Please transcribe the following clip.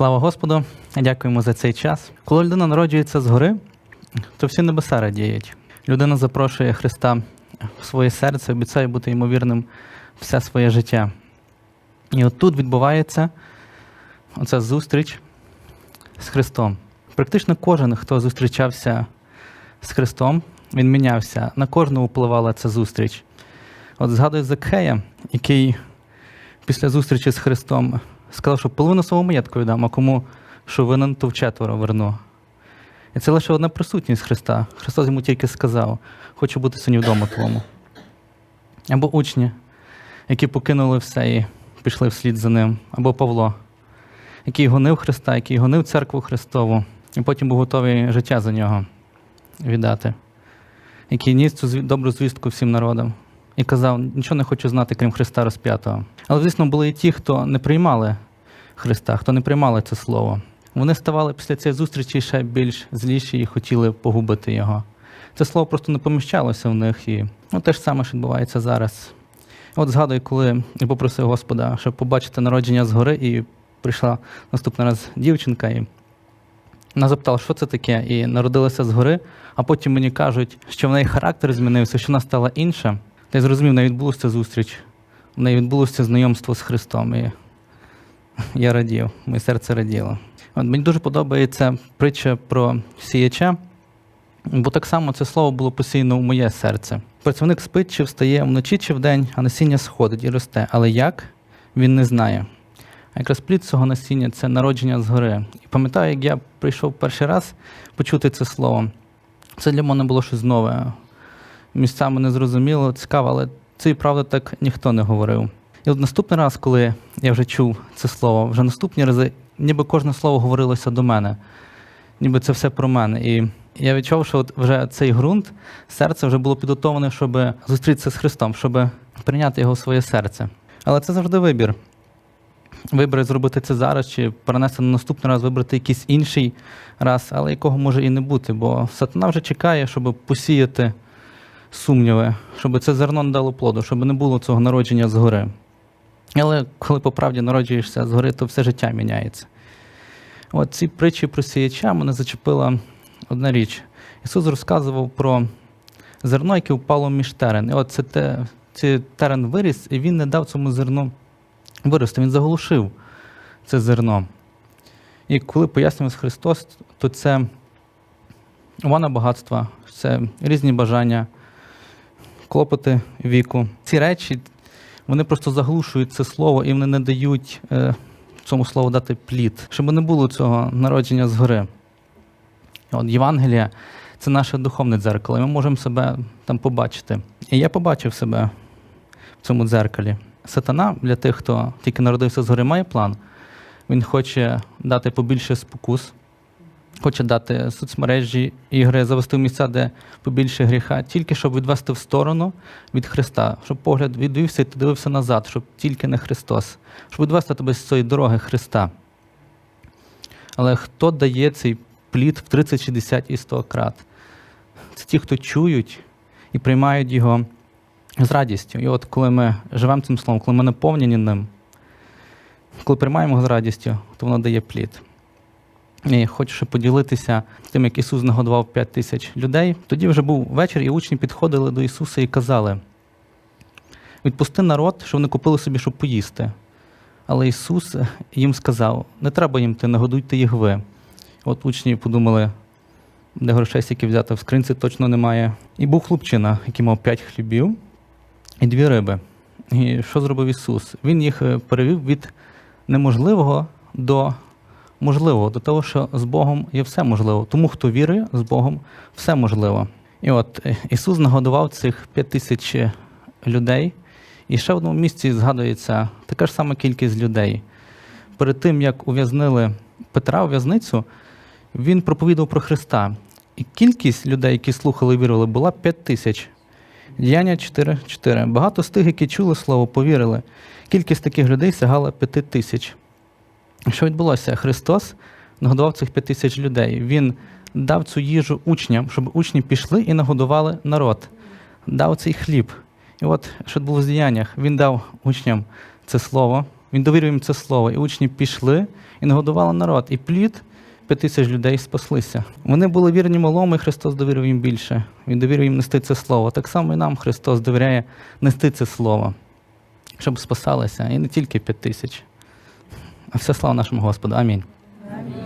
Слава Господу! Дякуємо за цей час. Коли людина народжується згори, то всі небеса радіють. Людина запрошує Христа в своє серце, обіцяє бути ймовірним все своє життя. І от тут відбувається оця зустріч з Христом. Практично кожен, хто зустрічався з Христом, він мінявся. На кожного впливала ця зустріч. От згадую Закхея, який після зустрічі з Христом сказав, що половину свого маєтку віддам, а кому що винен, то вчетверо верну. І це лише одна присутність Христа. Христос йому тільки сказав: хочу бути сьогодні вдома твому. Або учні, які покинули все і пішли вслід за ним, або Павло, який гонив Христа, який гонив церкву Христову, і потім був готовий життя за нього віддати, який ніс цю добру звістку всім народам і казав: нічого не хочу знати, крім Христа розп'ятого. Але, звісно, були і ті, хто не приймали Христа, хто не приймали це слово. Вони ставали після цієї зустрічі ще більш зліші і хотіли погубити його. Це слово просто не поміщалося в них, і ну, те ж саме що відбувається зараз. От згадую, коли я попросив Господа, щоб побачити народження згори, і прийшла наступний раз дівчинка, і вона запитала, що це таке, і народилася згори, а потім мені кажуть, що в неї характер змінився, що вона стала інша. Я зрозумів, в неї відбулося зустріч, в неї відбулося знайомство з Христом. І я радів, моє серце раділо. От мені дуже подобається притча про сіяча, бо так само це слово було посіяно в моє серце. Працівник спить чи встає вночі чи вдень, а насіння сходить і росте. Але як він не знає. А якраз плід цього насіння це народження згори. І пам'ятаю, як я прийшов перший раз почути це слово. Це для мене було щось нове. Місцями незрозуміло, цікаво, але це і правда так ніхто не говорив. І от наступний раз, коли я вже чув це слово, вже наступні рази, ніби кожне слово говорилося до мене, ніби це все про мене. І я відчув, що от вже цей ґрунт, серце вже було підготовлене, щоб зустрітися з Христом, щоб прийняти його в своє серце. Але це завжди вибір. Вибір зробити це зараз чи перенести на наступний раз, вибрати якийсь інший раз, але якого може і не бути, бо сатана вже чекає, щоб посіяти сумніви, щоб це зерно не дало плоду, щоб не було цього народження згори. Але коли по правді народжуєшся згори, то все життя міняється. От ці притчі про сіяча мене зачепила одна річ. Ісус розказував про зерно, яке впало між терен. І от це те, цей терен виріс, і він не дав цьому зерну вирости, він заглушив це зерно. І коли пояснював Христос, то це вона багатства, це різні бажання, клопоти віку. Ці речі вони просто заглушують це слово і вони не дають е, цьому слову дати плід, щоб не було цього народження згори. От Євангелія це наше духовне дзеркало, і ми можемо себе там побачити. І я побачив себе в цьому дзеркалі. Сатана для тих, хто тільки народився згори, має план. Він хоче дати побільше спокус, хоче дати соцмережі, ігри, завести в місця, де побільше гріха, тільки щоб відвести в сторону від Христа, щоб погляд відвівся і ти дивився назад, щоб тільки не Христос, щоб відвести тебе з цієї дороги Христа. Але хто дає цей плід в 30, 60 і 100 крат? Це ті, хто чують і приймають його з радістю. І от коли ми живемо цим словом, коли ми наповнені ним, коли приймаємо його з радістю, то воно дає плід. І хочу ще поділитися тим, як Ісус нагодував 5 тисяч людей. Тоді вже був вечір, і учні підходили до Ісуса і казали: відпусти народ, що вони купили собі, щоб поїсти. Але Ісус їм сказав: не треба їм ти, нагодуйте їх ви. От учні подумали, де грошей стільки взяти в скринці точно немає. І був хлопчина, який мав 5 хлібів і дві риби. І що зробив Ісус? Він їх перевів від неможливого до можливого, до того, що з Богом є все можливо. Тому, хто вірує, з Богом все можливо. І от е, Ісус нагодував цих п'ять тисяч людей, і ще в одному місці згадується така ж сама кількість людей. Перед тим, як ув'язнили Петра у в'язницю, він проповідав про Христа. І кількість людей, які слухали і вірили, була 5 тисяч. Діяння 4.4. Багато з тих, які чули слово, повірили. Кількість таких людей сягала 5 тисяч. Що відбулося? Христос нагодував цих 5 тисяч людей. Він дав цю їжу учням, щоб учні пішли і нагодували народ. Дав цей хліб. І от що було в діяннях, він дав учням це слово, Він довірив їм це слово. І учні пішли і нагодували народ. І плід п'ять тисяч людей спаслися. Вони були вірні малому, і Христос довірив їм більше. Він довірив їм нести це слово. Так само і нам Христос довіряє нести це слово, щоб спасалися. І не тільки п'ять тисяч. А все слава нашому Господу. Амінь. Амінь.